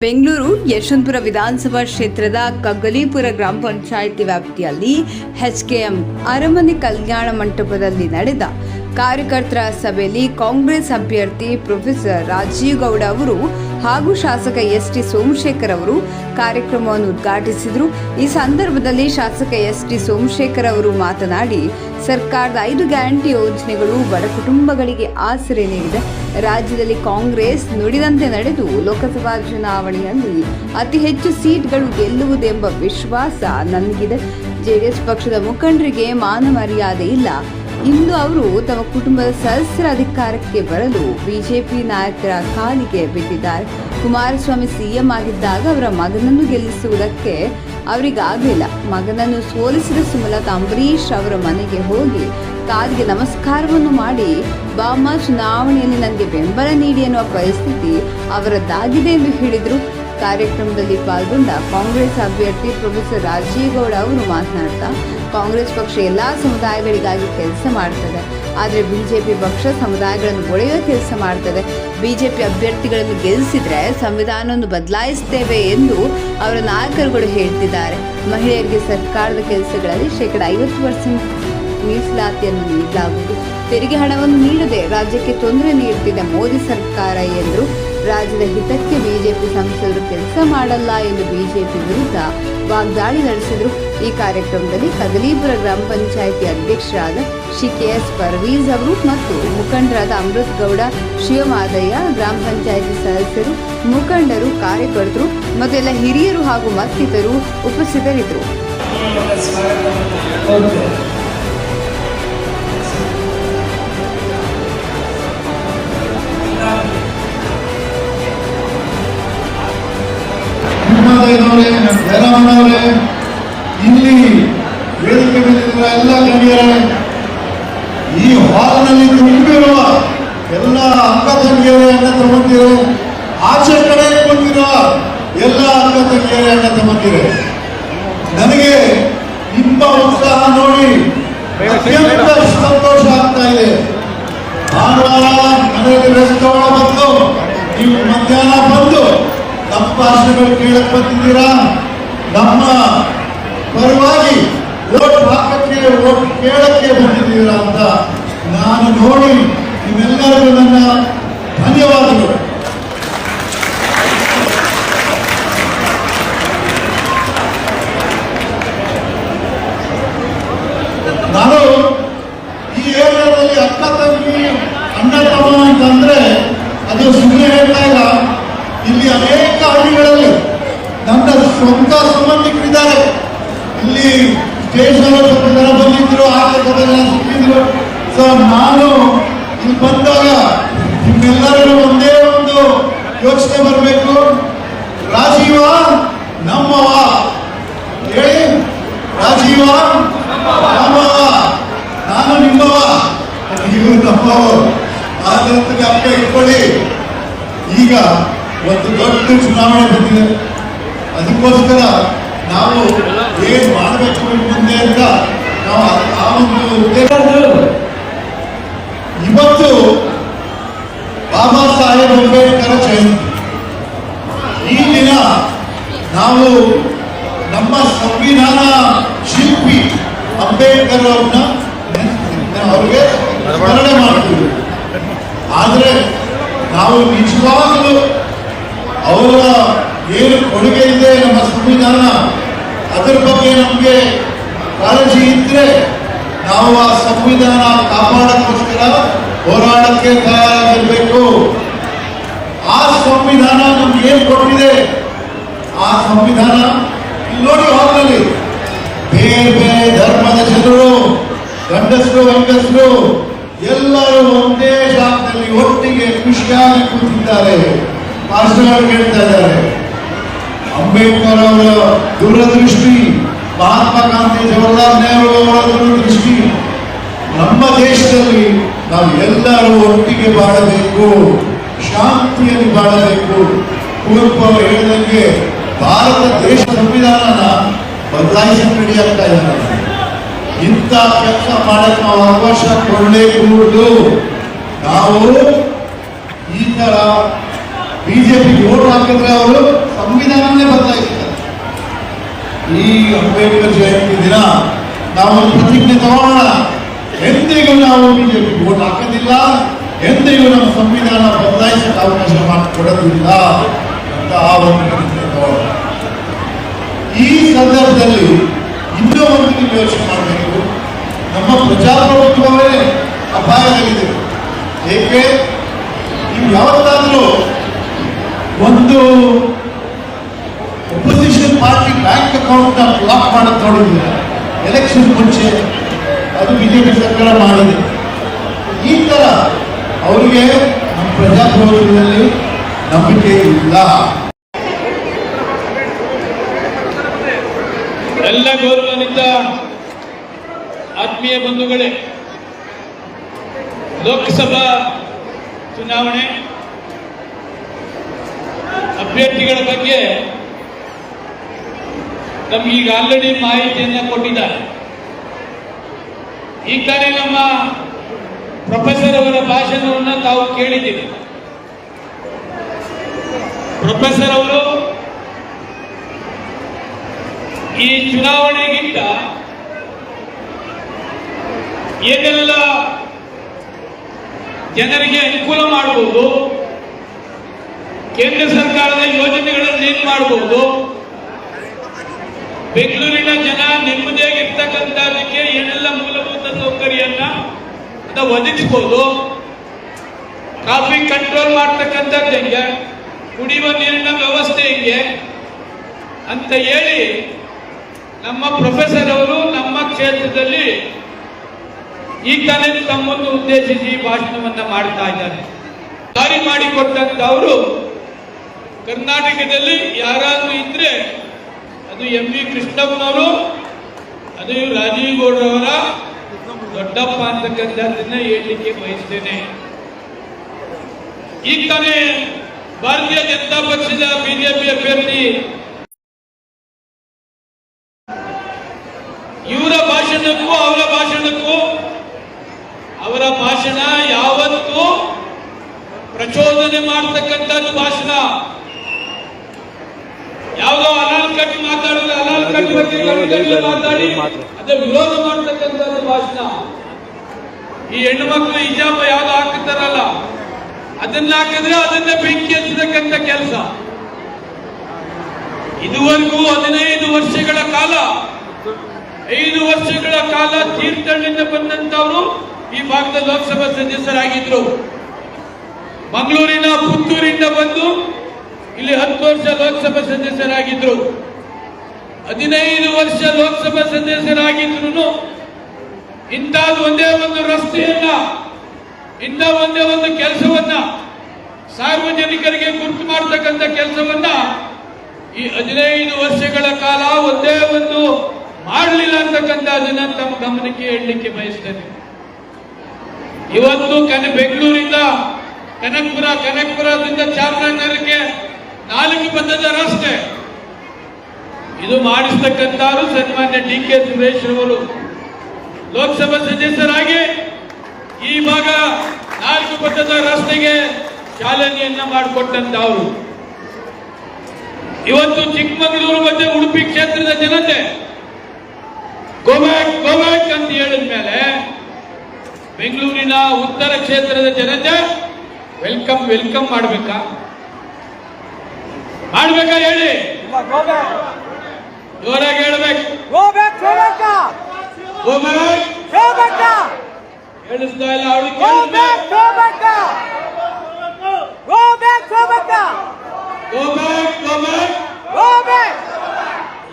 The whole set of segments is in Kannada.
ಬೆಂಗಳೂರು ಯಶವಂತಪುರ ವಿಧಾನಸಭಾ ಕ್ಷೇತ್ರದ ಕಗ್ಗಲೀಪುರ ಗ್ರಾಮ ಪಂಚಾಯಿತಿ ವ್ಯಾಪ್ತಿಯಲ್ಲಿ ಎಚ್ಕೆಎಂ ಅರಮನೆ ಕಲ್ಯಾಣ ಮಂಟಪದಲ್ಲಿ ನಡೆದ ಕಾರ್ಯಕರ್ತರ ಸಭೆಯಲ್ಲಿ ಕಾಂಗ್ರೆಸ್ ಅಭ್ಯರ್ಥಿ ಪ್ರೊಫೆಸರ್ ರಾಜೀವ್ ಗೌಡ ಅವರು ಹಾಗೂ ಶಾಸಕ ಎಸ್ ಟಿ ಸೋಮಶೇಖರ್ ಅವರು ಕಾರ್ಯಕ್ರಮವನ್ನು ಉದ್ಘಾಟಿಸಿದರು. ಈ ಸಂದರ್ಭದಲ್ಲಿ ಶಾಸಕ ಎಸ್ ಟಿ ಸೋಮಶೇಖರ್ ಅವರು ಮಾತನಾಡಿ, ಸರ್ಕಾರದ ಐದು ಗ್ಯಾರಂಟಿ ಯೋಜನೆಗಳು ಬಡ ಕುಟುಂಬಗಳಿಗೆ ಆಸರೆ ನೀಡಿದೆ. ರಾಜ್ಯದಲ್ಲಿ ಕಾಂಗ್ರೆಸ್ ನುಡಿದಂತೆ ನಡೆದು ಲೋಕಸಭಾ ಚುನಾವಣೆಯಲ್ಲಿ ಅತಿ ಹೆಚ್ಚು ಸೀಟ್ಗಳು ಗೆಲ್ಲುವುದೆಂಬ ವಿಶ್ವಾಸ ನನಗಿದೆ ಜೆಡಿಎಸ್ ಪಕ್ಷದ ಮುಖಂಡರಿಗೆ ಮಾನ ಮರ್ಯಾದೆ ಇಲ್ಲ. ಇಂದು ಅವರು ತಮ್ಮ ಕುಟುಂಬದ ಸದಸ್ಯರ ಅಧಿಕಾರಕ್ಕೆ ಬರಲು ಬಿಜೆಪಿ ನಾಯಕರ ಕಾಲಿಗೆ ಬಿದ್ದಿದ್ದಾರೆ. ಕುಮಾರಸ್ವಾಮಿ ಸಿಎಂ ಆಗಿದ್ದಾಗ ಅವರ ಮಗನನ್ನು ಗೆಲ್ಲಿಸುವುದಕ್ಕೆ ಅವರಿಗಾಗಲಿಲ್ಲ ಮಗನನ್ನು ಸೋಲಿಸಿದ ಸುಮಲತಾ ಅಂಬರೀಶ್ ಅವರ ಮನೆಗೆ ಹೋಗಿ ಕಾಲಿಗೆ ನಮಸ್ಕಾರವನ್ನು ಮಾಡಿ, ಬಾಮ, ಚುನಾವಣೆಯಲ್ಲಿ ನನಗೆ ಬೆಂಬಲ ನೀಡಿ ಎನ್ನುವ ಪರಿಸ್ಥಿತಿ ಅವರದ್ದಾಗಿದೆ ಎಂದು ಹೇಳಿದರು. ಕಾರ್ಯಕ್ರಮದಲ್ಲಿ ಪಾಲ್ಗೊಂಡ ಕಾಂಗ್ರೆಸ್ ಅಭ್ಯರ್ಥಿ ಪ್ರೊಫೆಸರ್ ರಾಜೀಗೌಡ ಗೌಡ ಅವರು ಮಾತನಾಡ್ತಾ, ಕಾಂಗ್ರೆಸ್ ಪಕ್ಷ ಎಲ್ಲ ಸಮುದಾಯಗಳಿಗಾಗಿ ಕೆಲಸ ಮಾಡ್ತದೆ, ಆದರೆ ಬಿಜೆಪಿ ಪಕ್ಷ ಸಮುದಾಯಗಳನ್ನು ಒಡೆಯುವ ಕೆಲಸ ಮಾಡ್ತದೆ. ಬಿಜೆಪಿ ಅಭ್ಯರ್ಥಿಗಳನ್ನು ಗೆಲ್ಲಿಸಿದರೆ ಸಂವಿಧಾನವನ್ನು ಬದಲಾಯಿಸ್ತೇವೆ ಎಂದು ಅವರ ನಾಯಕರುಗಳು ಹೇಳ್ತಿದ್ದಾರೆ. ಮಹಿಳೆಯರಿಗೆ ಸರ್ಕಾರದ ಕೆಲಸಗಳಲ್ಲಿ ಶೇಕಡ ಐವತ್ತು ಪರ್ಸೆಂಟ್ ಮೀಸಲಾತಿಯನ್ನು ನೀಡಲಾಗುವುದು. ತೆರಿಗೆ ಹಣವನ್ನು ನೀಡದೆ ರಾಜ್ಯಕ್ಕೆ ತೊಂದರೆ ನೀಡುತ್ತಿದೆ ಮೋದಿ ಸರ್ಕಾರ ಎಂದರು ರಾಜ್ಯದ ಹಿತಕ್ಕೆ ಬಿಜೆಪಿ ಸಂಸದರು ಕೆಲಸ ಮಾಡಲ್ಲ ಎಂದು ಬಿಜೆಪಿ ವಿರುದ್ಧ ವಾಗ್ದಾಳಿ ನಡೆಸಿದರು. ಈ ಕಾರ್ಯಕ್ರಮದಲ್ಲಿ ಕದಲೀಪುರ ಗ್ರಾಮ ಪಂಚಾಯಿತಿ ಅಧ್ಯಕ್ಷರಾದ ಶ್ರೀ ಕೆ ಎಸ್ ಪರ್ವೀಜ್ ಅವರು ಮತ್ತು ಮುಖಂಡರಾದ ಅಮೃತ್ ಗೌಡ, ಶಿವಮಾದಯ್ಯ, ಗ್ರಾಮ ಪಂಚಾಯಿತಿ ಸದಸ್ಯರು, ಮುಖಂಡರು, ಕಾರ್ಯಕರ್ತರು ಮತ್ತು ಹಿರಿಯರು ಹಾಗೂ ಮತ್ತಿತರರು ಉಪಸ್ಥಿತರಿದ್ದರು. ಜಯರಾಮನವರೇ, ಇಲ್ಲಿ ವೇದಿಕೆ ಮೇಲಿರುವ ಎಲ್ಲ ಗಣ್ಯರೇ, ಈ ಹಾಲ್ನಲ್ಲಿ ತುಂಬಿರುವ ಎಲ್ಲ ಅಕ್ಕ ಅಣ್ಣ ತಮ್ಮಂದಿರು, ಆಚೆ ಕಡೆ ಬಂದಿರುವ ಎಲ್ಲ ಅಕ್ಕ ತಂಗಿಯರೇ ಅಣ್ಣ ತಮ್ಮಂದಿರೇ. ನನಗೆ ನಿಮ್ಮ ಉತ್ಸಾಹ ನೋಡಿ ಅತ್ಯಂತ ಸಂತೋಷ ಆಗ್ತಾ ಇದೆ. ಭಾನುವಾರ ಮನೆಯಲ್ಲಿ ರೆಸ್ಟ್ ಬಂದು, ನೀವು ಮಧ್ಯಾಹ್ನ ಬಂದು ನಮ್ಮ ಭಾಷೆಗಳು ಕೇಳಕ್ ಬಂದಿದ್ದೀರಾ ನಮ್ಮ ಪರವಾಗಿ ಓಟ್ ಹಾಕಕ್ಕೆ ಓಟ್ ಕೇಳಕ್ಕೆ ಬಂದಿದ್ದೀರಾ ಅಂತ ನಾನು ನೋಡಿ ನಿಮ್ಮೆಲ್ಲರಿಗೂ ನನ್ನ ಧನ್ಯವಾದಗಳು ನಾನು ಈ ಏರಿಯಾದಲ್ಲಿ ಅಕ್ಕ ತಂಗಿ ಅಣ್ಣ ತಮ್ಮ ಅಂತಂದ್ರೆ ಅದು ಸುಮ್ಮನೆ ಹೇಳ್ತಾ ಇಲ್ಲ ಇಲ್ಲಿ ಹಳ್ಳಿಗಳಲ್ಲಿ ನನ್ನ ಸ್ವಂತ ಸಂಬಂಧಿಕರಿದ್ದಾರೆ ಇಲ್ಲಿ ಸ್ಟೇಷನ್ ಸ್ವಲ್ಪ ಜನ ಬಂದಿದ್ರು ಆಚೆ ಸಿಕ್ಕಿದ್ರು. ಸೊ ನಾನು ಇಲ್ಲಿ ಬಂದಾಗ ನಿಮ್ಮೆಲ್ಲರಿಗೂ ಒಂದೇ ಒಂದು ಯೋಚನೆ ಬರಬೇಕು. ರಾಜೀವ ನಮ್ಮವ ಹೇಳಿ? ರಾಜೀವ ನಮ್ಮವ ನಾನು ನಿಮ್ಮವ ನೀವು ನಮ್ಮವರು. ಆದಂತ ಅಪ್ಪ ಇಟ್ಕೊಳ್ಳಿ. ಈಗ ಒಂದು ದೊಡ್ಡ ಚುನಾವಣೆ ಬಂದಿದೆ. ಅದಕ್ಕೋಸ್ಕರ ನಾವು ಏನ್ ಮಾಡಬೇಕು ಮುಂದೆ ಅಂತ ನಾವು ಆ- ಒಂದು ಇವತ್ತು ಬಾಬಾ ಸಾಹೇಬ್ ಅಂಬೇಡ್ಕರ್ ಜಯಂತಿ. ಈ ದಿನ ನಾವು ನಮ್ಮ ಸಂವಿಧಾನ ಶಿಲ್ಪಿ ಅಂಬೇಡ್ಕರ್ ಅವ್ರನ್ನ ಅವ್ರಿಗೆ ಸ್ಮರಣೆ ಮಾಡ್ತೀವಿ. ಆದರೆ ನಾವು ನಿಜವಾಗಲೂ ಅವರ ಏನು ಕೊಡುಗೆ ಇದೆ ನಮ್ಮ ಸಂವಿಧಾನ? ಅದರ ಬಗ್ಗೆ ನಮಗೆ ಕಾಳಜಿ ಇದ್ರೆ ನಾವು ಆ ಸಂವಿಧಾನ ಕಾಪಾಡೋಕ್ಕೋಸ್ಕರ ಹೋರಾಡಕ್ಕೆ ತಯಾರಾಗಿರ್ಬೇಕು. ಆ ಸಂವಿಧಾನ ನಮ್ಗೆ ಏನ್ ಕೊಟ್ಟಿದೆ? ಆ ಸಂವಿಧಾನ ನೋಡಿ ಹಾಲ್ನಲ್ಲಿ. ಬೇರೆ ಬೇರೆ ಧರ್ಮದ ಜನರು, ಗಂಡಸರು, ಹೆಂಗಸರು ಎಲ್ಲರೂ ಒಂದೇ ಜಾಗದಲ್ಲಿ ಒಟ್ಟಿಗೆ ಖುಷಿಯಾಗಿ ಕೂತಿದ್ದಾರೆ. ಭಾಷಣಗಳು ಕೇಳ್ತಾ ಇದ್ದಾರೆ. ಅಂಬೇಡ್ಕರ್ ಅವರ ದೂರದೃಷ್ಟಿ, ಮಹಾತ್ಮ ಗಾಂಧಿ ಜವಾಹರ್ಲಾಲ್ ನೆಹರು ಅವರ ದೂರದೃಷ್ಟಿ. ನಮ್ಮ ದೇಶದಲ್ಲಿ ನಾವು ಎಲ್ಲರೂ ಒಟ್ಟಿಗೆ ಬಾಳಬೇಕು, ಶಾಂತಿಯಲ್ಲಿ ಬಾಳಬೇಕು. ಕುವೆಂಪು ಅವರು ಹೇಳಿದಂಗೆ ಭಾರತ ದೇಶ ಸಂವಿಧಾನನ ಬದಲಾಯಿಸಕ್ಕೆ ರೆಡಿ ಇದ್ದಾರೆ ಇಂಥ ಕೆಲಸ ಮಾಡಕ್ಕೆ ನಾವು ಅವಕಾಶ ಕೊಡಲೇಕೂಡದು ನಾವು ಈ ಬಿಜೆಪಿ ಓಟ್ ಹಾಕಿದ್ರೆ ಅವರು ಈ ಅಂಬೇಡ್ಕರ್ ಜಯಂತಿ ದಿನ ನಾವು ಪ್ರತಿಜ್ಞೆ ತಗೋಣ ಎಂದಿಗೂ ನಾವು ಬಿಜೆಪಿ ಓಟ್ ಹಾಕೋದಿಲ್ಲ. ಎಂದಿಗೂ ನಮ್ಮ ಸಂವಿಧಾನ ಬದಲಾಯಿಸಕ್ಕೆ ಅವಕಾಶ ಮಾಡಿಕೊಡೋದಿಲ್ಲ ಅಂತ ಆ ಒಂದು ಪ್ರತಿಜ್ಞೆ ತಗೋಣ ಈ ಸಂದರ್ಭದಲ್ಲಿ ಇನ್ನೂ ಒಂದು ನೀವು ಯೋಚನೆ ಮಾಡಬೇಕು. ನಮ್ಮ ಪ್ರಜಾಪ್ರಭುತ್ವವೇ ಅಪಾಯದಲ್ಲಿದೆ. ಏಕೆ? ನೀವು ಯಾವತ್ತಾದರೂ ಒಂದು opposition party bank account block ಮಾಡೋದು ನೋಡಿದ್ರೆ ಎಲೆಕ್ಷನ್ ಮುಂಚೆ ಅದು ಬಿಜೆಪಿ ಸರ್ಕಾರ ಮಾಡಿದೆ. ಈ ತರ ಅವರಿಗೆ ನಮ್ಮ ಪ್ರಜಾಪ್ರಭುತ್ವದಲ್ಲಿ ನಂಬಿಕೆ ಇಲ್ಲ. ಎಲ್ಲ ಗೌರವನಿಂದ ಆತ್ಮೀಯ ಬಂಧುಗಳೇ, ಲೋಕಸಭಾ ಚುನಾವಣೆ ಅಭ್ಯರ್ಥಿಗಳ ಬಗ್ಗೆ ನಮ್ಗೀಗ ಆಲ್ರೆಡಿ ಮಾಹಿತಿಯನ್ನು ಕೊಟ್ಟಿದ್ದಾರೆ. ಈ ಕಡೆ ನಮ್ಮ ಪ್ರೊಫೆಸರ್ ಅವರ ಭಾಷಣವನ್ನು ತಾವು ಕೇಳಿದ್ದೀರಿ ಪ್ರೊಫೆಸರ್ ಅವರು ಈ ಚುನಾವಣೆಗಿಂತ ಏನೆಲ್ಲ ಜನರಿಗೆ ಅನುಕೂಲ ಮಾಡಬಹುದು ಕೇಂದ್ರ ಸರ್ಕಾರದ ಯೋಜನೆಗಳನ್ನು ಏನ್ ಮಾಡಬಹುದು ಬೆಂಗಳೂರಿನ ಜನ ನೆಮ್ಮದಿಯಾಗಿರ್ತಕ್ಕಂಥದಕ್ಕೆ ಏನೆಲ್ಲ ಮೂಲಭೂತ ಸೌಕರ್ಯನ್ನ ಅದ ಒದಗಿಸ್ಬೋದು? ಟ್ರಾಫಿಕ್ ಕಂಟ್ರೋಲ್ ಮಾಡ್ತಕ್ಕಂಥದ್ದು ಹೆಂಗೆ? ಕುಡಿಯುವ ನೀರಿನ ವ್ಯವಸ್ಥೆ ಹೆಂಗೆ? ಅಂತ ಹೇಳಿ ನಮ್ಮ ಪ್ರೊಫೆಸರ್ ಅವರು ನಮ್ಮ ಕ್ಷೇತ್ರದಲ್ಲಿ ಈ ತಾನೇ ತಮ್ಮನ್ನು ಉದ್ದೇಶಿಸಿ ಭಾಷಣವನ್ನ ಮಾಡ್ತಾ ಇದ್ದಾರೆ. ದಾರಿ ಮಾಡಿಕೊಟ್ಟಂತವರು ಕರ್ನಾಟಕದಲ್ಲಿ ಯಾರಾದರೂ ಇದ್ರೆ ಅದು ಎಂ ವಿ ಕೃಷ್ಣಪ್ಪನವರು ಅದು ರಾಜೀವ್ ಗೌಡ್ರವರ ದೊಡ್ಡಪ್ಪ ಅಂತಕ್ಕಂಥದ್ದನ್ನ ಹೇಳಲಿಕ್ಕೆ ಬಯಸ್ತೇನೆ. ಈಗ ತಾನೇ ಭಾರತೀಯ ಜನತಾ ಪಕ್ಷದ ಬಿಜೆಪಿ ಅಭ್ಯರ್ಥಿ ಇವರ ಭಾಷಣಕ್ಕೂ ಅವರ ಭಾಷಣಕ್ಕೂ ಅವರ ಭಾಷಣ ಯಾವತ್ತೂ ಪ್ರಚೋದನೆ ಮಾಡ್ತಕ್ಕಂಥದ್ದು ಭಾಷಣ. ಯಾವುದೋ ಅನಾಲ್ ಕಟ್ ಮಾತಾಡಿದ್ರೆ ಅಲಾಲ್ ಕಟ್ ಬಗ್ಗೆ ಮಾತಾಡಿ ಅದೇ ವಿರೋಧ ಮಾಡ್ತಕ್ಕಂಥದ್ದು ಭಾಷಣ. ಈ ಹೆಣ್ಣು ಮಕ್ಕಳು ಹಿಜಾಬ್ ಯಾವ್ದು ಹಾಕ್ತಾರಲ್ಲ ಅದನ್ನ ಹಾಕಿದ್ರೆ ಅದನ್ನ ಬೆಂಕಿ ಹಚ್ಚತಕ್ಕಂಥ ಕೆಲಸ. ಇದುವರೆಗೂ ಹದಿನೈದು ವರ್ಷಗಳ ಕಾಲ ಐದು ವರ್ಷಗಳ ಕಾಲ ತೀರ್ಥಹಳ್ಳಿಯಿಂದ ಬಂದಂತವರು ಈ ಭಾಗದ ಲೋಕಸಭಾ ಸದಸ್ಯರಾಗಿದ್ರು. ಮಂಗಳೂರಿನ ಪುತ್ತೂರಿಂದ ಬಂದು ಇಲ್ಲಿ ಹತ್ತು ವರ್ಷ ಲೋಕಸಭಾ ಸದಸ್ಯರಾಗಿದ್ರು. ಹದಿನೈದು ವರ್ಷ ಲೋಕಸಭಾ ಸದಸ್ಯರಾಗಿದ್ರು ಇಂಥದ್ದು ಒಂದೇ ಒಂದು ರಸ್ತೆಯನ್ನ, ಇಂಥ ಒಂದೇ ಒಂದು ಕೆಲಸವನ್ನ ಸಾರ್ವಜನಿಕರಿಗೆ ಗುರುತು ಮಾಡತಕ್ಕಂಥ ಕೆಲಸವನ್ನ ಈ ಹದಿನೈದು ವರ್ಷಗಳ ಕಾಲ ಒಂದೇ ಒಂದು ಮಾಡಲಿಲ್ಲ ಅಂತಕ್ಕಂಥದ್ದನ್ನ ತಮ್ಮ ಗಮನಕ್ಕೆ ಹೇಳಲಿಕ್ಕೆ ಬಯಸ್ತೇನೆ. ಇವತ್ತು ಕನ ಬೆಂಗಳೂರಿಂದ, ಕನಕಪುರ, ಕನಕಪುರದಿಂದ ಚಾಮರಾಜನಗರಕ್ಕೆ ನಾಲ್ಕು ಬಂದದ ರಸ್ತೆ ಇದು ಮಾಡಿಸ್ತಕ್ಕಂಥವ್ರು ಸನ್ಮಾನ್ಯ ಡಿ ಕೆ ಸುರೇಶ್ ಅವರು ಲೋಕಸಭಾ ಸದಸ್ಯರಾಗಿ ಈ ಭಾಗ ನಾಲ್ಕು ಪಥದ ರಸ್ತೆಗೆ ಚಾಲನೆಯನ್ನ ಮಾಡಿಕೊಟ್ಟಂತವರು ಇವತ್ತು ಚಿಕ್ಕಮಗಳೂರು ಮತ್ತೆ ಉಡುಪಿ ಕ್ಷೇತ್ರದ ಜನತೆ ಗೋಬ್ಯಾಕ್ ಗೋಬ್ಯಾಕ್ ಅಂತ ಹೇಳಿದ ಮೇಲೆ ಬೆಂಗಳೂರಿನ ಉತ್ತರ ಕ್ಷೇತ್ರದ ಜನತೆ, ವೆಲ್ಕಮ್ ವೆಲ್ಕಮ್ ಮಾಡ್ಬೇಕಾ? ಮಾಡ್ಬೇಕಾ ಹೇಳಿ? ಜೋರಾಗಿ ಹೇಳ್ಬೇಕು. ಕೇಳಿಸ್ತಾ ಇಲ್ಲ. ಅವಳು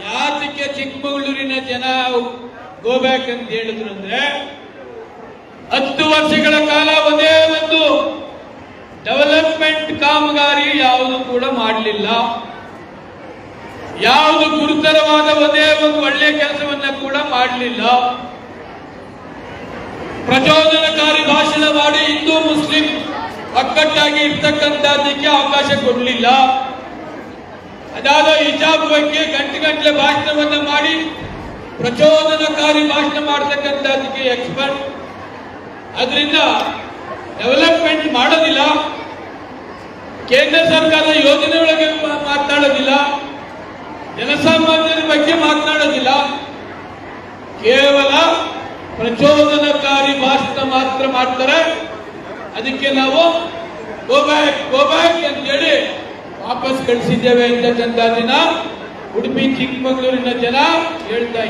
ಯಾತಕ್ಕೆ ಚಿಕ್ಕಮಗಳೂರಿನ ಜನ ಗೋಬ್ಯಾಕ್ ಅಂತ ಹೇಳಿದ್ರು ಅಂದ್ರೆ ಹತ್ತು ವರ್ಷಗಳ ಕಾಲ ಒಂದೇ ಒಂದು ಡೆವಲಪ್ಮೆಂಟ್ ಕಾಮಗಾರಿ ಯಾವುದು ಕೂಡ ಮಾಡಲಿಲ್ಲ. ಯಾವುದು ಗುರುತರವಾದ ಒಂದೇ ಒಂದು ಒಳ್ಳೆಯ ಕೆಲಸವನ್ನ ಕೂಡ ಮಾಡಲಿಲ್ಲ. ಪ್ರಚೋದನಕಾರಿ ಭಾಷಣ ಮಾಡಿ ಹಿಂದೂ ಮುಸ್ಲಿಂ ಒಕ್ಕಟ್ಟಾಗಿ ಇರ್ತಕ್ಕಂಥದ್ದಕ್ಕೆ ಅವಕಾಶ ಕೊಡಲಿಲ್ಲ. ಅದಾದ ಹಿಜಾಬ್ ಬಗ್ಗೆ ಗಂಟೆ ಗಂಟಲೆ ಭಾಷಣವನ್ನ ಮಾಡಿ ಪ್ರಚೋದನಕಾರಿ ಭಾಷಣ ಮಾಡತಕ್ಕಂಥದ್ದಕ್ಕೆ ಎಕ್ಸ್ಪರ್ಟ್ ಅದರಿಂದ ಡೆವಲಪ್ಮೆಂಟ್ ಮಾಡೋದಿಲ್ಲ. ಕೇಂದ್ರ ಸರ್ಕಾರದ ಯೋಜನೆ ಒಳಗೆ ಮಾತನಾಡೋದಿಲ್ಲ ಜನಸಾಮಾನ್ಯರ ಬಗ್ಗೆ ಮಾತನಾಡೋದಿಲ್ಲ. ಕೇವಲ ಪ್ರಚೋದನಕಾರಿ ಭಾಷಣ ಮಾತ್ರ ಮಾಡ್ತಾರೆ. ಅದಕ್ಕೆ ನಾವು ಗೋಬ್ಯಾಕ್ ಗೋಬ್ಯಾಕ್ ಅಂತೇಳಿ ವಾಪಸ್ ಕಳಿಸಿದ್ದೇವೆ ಅಂತಕ್ಕಂಥ ದಿನ. ಉಡುಪಿ ಚಿಕ್ಕಮಗಳೂರಿನ ಜನ ಹೇಳ್ತಾ